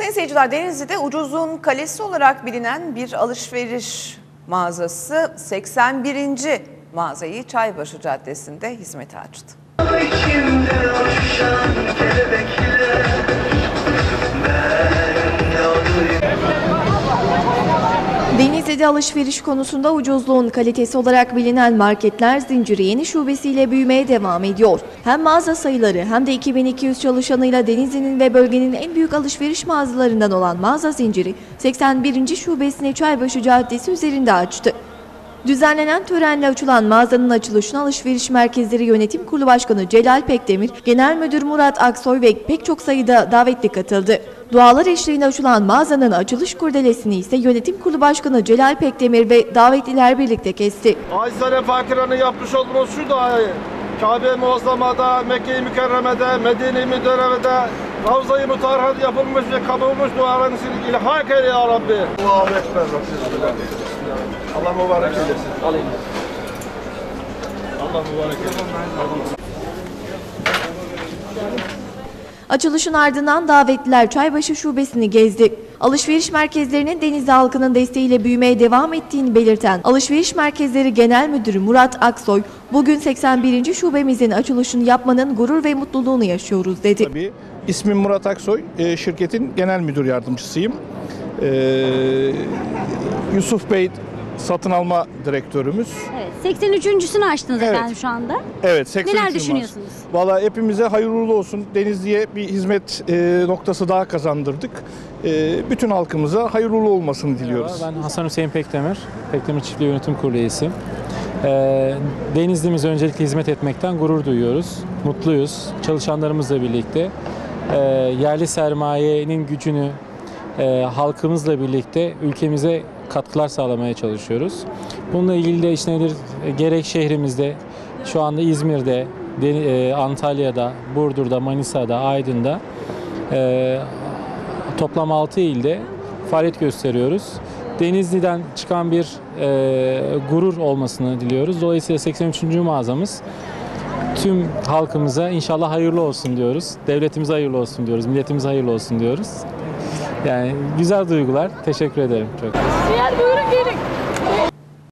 Sayın seyirciler Denizli'de ucuzluğun kalesi olarak bilinen bir alışveriş mağazası 81. mağazayı Çaybaşı Caddesi'nde hizmete açtı. Denizli'de alışveriş konusunda ucuzluğun kalitesi olarak bilinen marketler zinciri yeni şubesiyle büyümeye devam ediyor. Hem mağaza sayıları hem de 2200 çalışanıyla Denizli'nin ve bölgenin en büyük alışveriş mağazalarından olan mağaza zinciri 81. şubesini Çaybaşı Caddesi üzerinde açtı. Düzenlenen törenle açılan mağazanın açılışına Alışveriş Merkezleri Yönetim Kurulu Başkanı Celal Pekdemir, Genel Müdür Murat Aksoy ve pek çok sayıda davetli katıldı. Dualar eşliğinde açılan mağazanın açılış kurdelesini ise Yönetim Kurulu Başkanı Celal Pekdemir ve davetliler birlikte kesti. Acizane fakiranın yapmış olduğumuz şu duayı Kabe-i Muazzama'da, Mekke-i Mükerreme'de, Medine-i Müderreme'de Ravza-i Mutahhara'da yapılmış ve kabul olmuş dualarını ilhak eyle ya Rabbi. Allahu Ekber Allah mübarek eylesin. Alayım. Allah mübarek eylesin. Açılışın ardından davetliler Çaybaşı Şubesini gezdi. Alışveriş merkezlerinin Denizli halkının desteğiyle büyümeye devam ettiğini belirten Alışveriş Merkezleri Genel Müdürü Murat Aksoy, bugün 81. şubemizin açılışını yapmanın gurur ve mutluluğunu yaşıyoruz dedi. Tabii. İsmim Murat Aksoy, e, şirketin genel müdür yardımcısıyım. Ee, Yusuf Bey satın alma direktörümüz. Evet, 83.sünü açtınız Evet. efendim şu anda. Evet, 83 Neler düşünüyorsunuz? Valla hepimize hayırlı olsun. Denizli'ye bir hizmet e, noktası daha kazandırdık. E, bütün halkımıza hayırlı olmasını diliyoruz. Merhaba, Ben Hasan Hüseyin Pekdemir, Pekdemir Çiftliği Yönetim Kurulu üyesiyim. Denizli'mize öncelikle hizmet etmekten gurur duyuyoruz, mutluyuz. Çalışanlarımızla birlikte e, yerli sermayenin gücünü e, halkımızla birlikte ülkemize katkılar sağlamaya çalışıyoruz. Bununla ilgili de işte nedir, e, gerek şehrimizde, şu anda İzmir'de, e, Antalya'da, Burdur'da, Manisa'da, Aydın'da e, toplam 6 ilde faaliyet gösteriyoruz. Denizli'den çıkan bir e, gurur olmasını diliyoruz. Dolayısıyla 83. mağazamız tüm halkımıza inşallah hayırlı olsun diyoruz. Devletimize hayırlı olsun diyoruz. Milletimize hayırlı olsun diyoruz. Yani güzel duygular. Teşekkür ederim çok. Gel buyurun gelin.